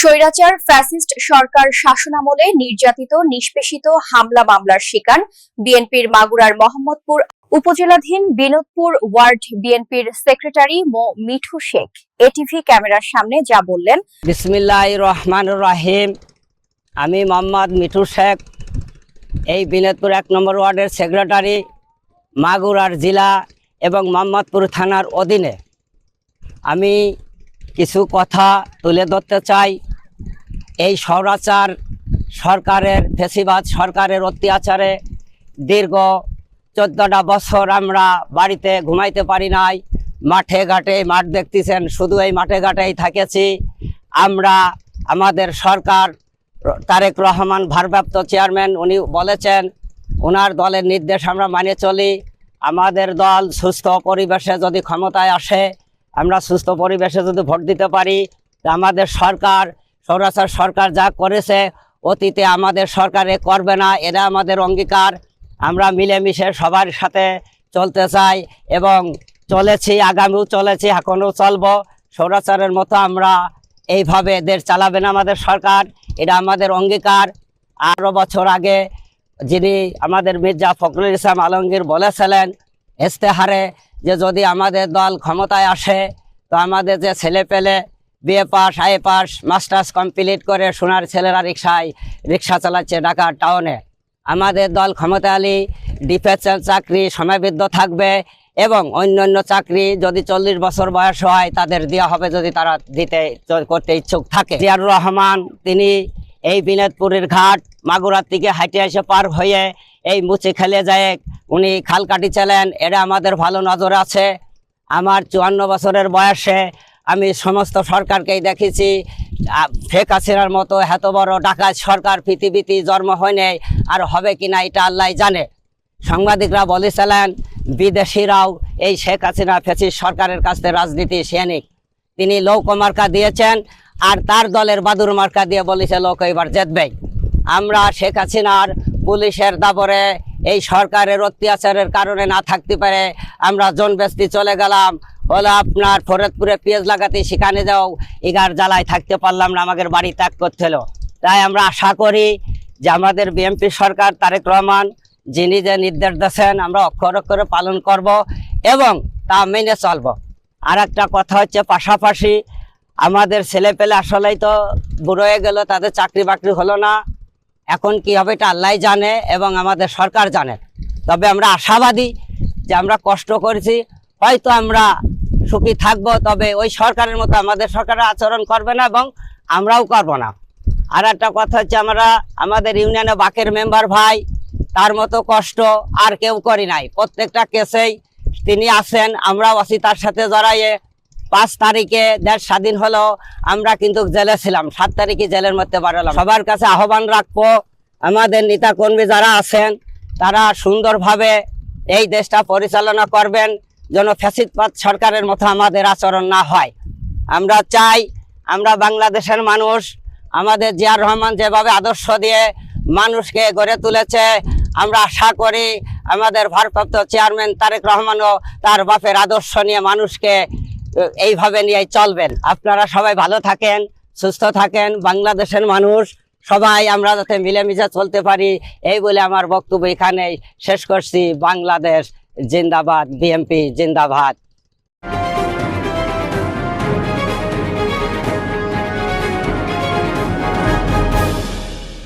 স্বৈরাচার, ফ্যাসিস্ট সরকার শাসনামলে নির্যাতিত, নিষ্পেষিত হামলা মামলার শিকার বিএনপির মাগুরার মোহাম্মদপুর, উপজেলাধীন বিনোদপুর ওয়ার্ড বিএনপির secretary Md. Mithu Sheikh. A T V ক্যামেরার সামনে যা বললেন বিসমিল্লাহ রহমান রাহিম। আমি মোহাম্মদ মিঠু শেখ, এই বিনোদপুর এক নম্বর ওয়ার্ডের সেক্রেটারি, মাগুরার জেলা এবং মোহাম্মদপুর থানার অধীনে। আমি কিছু কথা তুলে ধরতে চাই। এই স্বরাচার সরকারের, ফেসিবাদ সরকারের অত্যাচারে দীর্ঘ চোদ্দটা বছর আমরা বাড়িতে ঘুমাইতে পারি নাই। মাঠে ঘাটে মাঠ দেখতেছেন, শুধু এই মাঠে ঘাটেই থাকেছি। আমরা, আমাদের সরকার, তারেক রহমান ভারপ্রাপ্ত চেয়ারম্যান, উনি বলেছেন ওনার দলের নির্দেশ আমরা মানে চলি। আমাদের দল সুস্থ পরিবেশে যদি ক্ষমতায় আসে, আমরা সুস্থ পরিবেশে যদি ভোট দিতে পারি আমাদের সরকার সৌরাচার সরকার যা করেছে, অতীতে আমাদের সরকারে করবে না, এরা আমাদের অঙ্গীকার। আমরা মিলেমিশে সবার সাথে চলতে চাই এবং চলেছি, আগামীও চলেছি, এখনও চলব। সৌরাচারের মতো আমরা এইভাবে দেশ চালাবেন আমাদের সরকার, এটা আমাদের অঙ্গীকার। আরও বছর আগে যিনি আমাদের মির্জা ফখরুল ইসলাম আলমগীর বলেছিলেন, ইস্তেহারে যে যদি আমাদের দল ক্ষমতায় আসে, তো আমাদের যে ছেলে পেলে B A pass, I pass, masters complete করে সোনার ছেলেরা রিক্সায়, রিক্সা চালাচ্ছে ঢাকা টাউনে। আমাদের দল ক্ষমতা আলী ডিফেন্সের চাকরি সময়বৃদ্ধ থাকবে এবং অন্য অন্য চাকরি যদি চল্লিশ বছর বয়স হয়, তাদের দেওয়া হবে যদি তারা দিতে করতে ইচ্ছুক থাকে। জিয়ারুর রহমান, তিনি এই বিনোদপুরের ঘাট, মাগুরার দিকে হাইটে এসে পার হয়ে এই মুচি খেলে যায়। উনি খাল কাটিছিলেন এটা আমাদের ভালো নজর আছে। আমার চুয়ান্ন বছরের বয়সে আমি সমস্ত সরকারকেই দেখেছি। শেখ হাসিনার মতো এত বড় ডাকাত সরকার পৃথিবীতে জন্ম হয় নাই, আর হবে কি না এটা আল্লাহ জানে। সাংবাদিকরা বলেছিলেন বিদেশিরাও এই শেখ হাসিনা ফেসিস সরকারের কাছ থেকে রাজনীতি সেনিক তিনি লৌক মার্কা দিয়েছেন, আর তার দলের বাদুর মার্কা দিয়ে বলেছে লোক এবার জিতবে আমরা শেখ হাসিনার পুলিশের দাবরে এই সরকারের অত্যাচারের কারণে না থাকতে পারে আমরা জনবেস্তি চলে গেলাম হলো আপনার ফরিদপুরে পেঁয়াজ লাগাতে সেখানে যাও, এগার জ্বালায় থাকতে পারলাম না, আমাদের বাড়ি ত্যাগ করতে হলো। তাই আমরা আশা করি যে আমাদের বিএনপি সরকার তারেক রহমান, যিনি যে নির্দেশ দিয়েছেন, আমরা অক্ষর অক্ষরে পালন করব এবং তা মেনে চলব। আর একটা কথা হচ্ছে, পাশাপাশি আমাদের ছেলে পেলে আসলেই তো বুড়ো হয়ে গেল, তাদের চাকরি বাকরি হলো না। এখন কি হবে এটা আল্লাহ জানে এবং আমাদের সরকার জানে। তবে আমরা আশাবাদী যে আমরা কষ্ট করেছি, হয়তো আমরা সুখী থাকব, তবে ওই সরকারের মতো আমাদের সরকার আচরণ করবে না এবং আমরাও করব না। আর একটা কথা হচ্ছে, আমরা আমাদের ইউনিয়নে বাকের মেম্বার ভাই, তার মতো কষ্ট আর কেউ করি নাই। প্রত্যেকটা কেসেই তিনি আছেন, আমরাও আছি তার সাথে জড়াইয়ে। পাঁচ তারিখে দেশ স্বাধীন হলো, আমরা কিন্তু জেলে ছিলাম। সাত তারিখে জেলের মধ্যে বাড়ালাম। সবার কাছে আহ্বান রাখব, আমাদের নেতা কর্মী যারা আছেন, তারা সুন্দরভাবে এই দেশটা পরিচালনা করবেন। যেন ফ্যাসিদপাত সরকারের মতো আমাদের আচরণ না হয়। আমরা চাই, আমরা বাংলাদেশের মানুষ, আমাদের জিয়ার রহমান যেভাবে আদর্শ দিয়ে মানুষকে গড়ে তুলেছে, আমরা আশা করি আমাদের ভারপ্রাপ্ত চেয়ারম্যান তারেক রহমানও তার বাপের আদর্শ নিয়ে মানুষকে এইভাবে নিয়ে চলবেন। আপনারা সবাই ভালো থাকেন, সুস্থ থাকেন, বাংলাদেশের মানুষ, সবাই আমরা যাতে মিলেমিশে চলতে পারি, এই বলে আমার বক্তব্য এখানেই শেষ করছি। বাংলাদেশ जिंदाबाद बीएमपी जिंदाबाद।